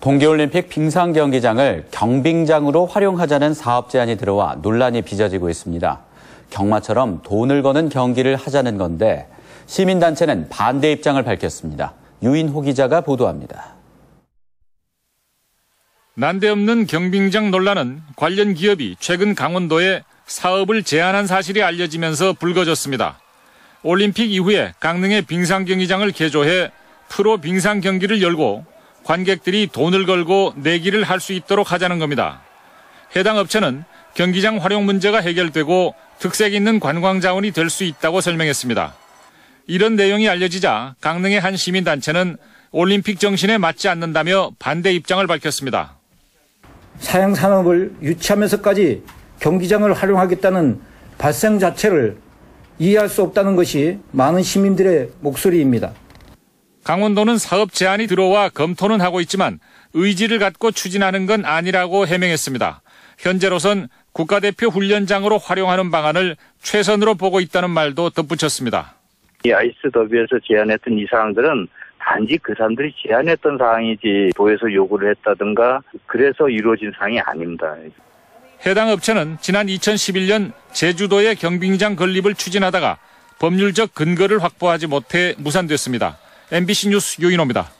동계올림픽 빙상 경기장을 경빙장으로 활용하자는 사업 제안이 들어와 논란이 빚어지고 있습니다. 경마처럼 돈을 거는 경기를 하자는 건데 시민단체는 반대 입장을 밝혔습니다. 유인호 기자가 보도합니다. 난데없는 경빙장 논란은 관련 기업이 최근 강원도에 사업을 제안한 사실이 알려지면서 불거졌습니다. 올림픽 이후에 강릉의 빙상 경기장을 개조해 프로 빙상 경기를 열고 관객들이 돈을 걸고 내기를 할 수 있도록 하자는 겁니다. 해당 업체는 경기장 활용 문제가 해결되고 특색 있는 관광 자원이 될 수 있다고 설명했습니다. 이런 내용이 알려지자 강릉의 한 시민단체는 올림픽 정신에 맞지 않는다며 반대 입장을 밝혔습니다. 사양 산업을 유치하면서까지 경기장을 활용하겠다는 발생 자체를 이해할 수 없다는 것이 많은 시민들의 목소리입니다. 강원도는 사업 제안이 들어와 검토는 하고 있지만 의지를 갖고 추진하는 건 아니라고 해명했습니다. 현재로선 국가대표 훈련장으로 활용하는 방안을 최선으로 보고 있다는 말도 덧붙였습니다. 이 아이스 더비에서 제안했던 이 사항들은 단지 그 사람들이 제안했던 사항이지 도에서 요구를 했다든가 그래서 이루어진 사항이 아닙니다. 해당 업체는 지난 2011년 제주도의 경빙장 건립을 추진하다가 법률적 근거를 확보하지 못해 무산됐습니다. MBC 뉴스 유인호입니다.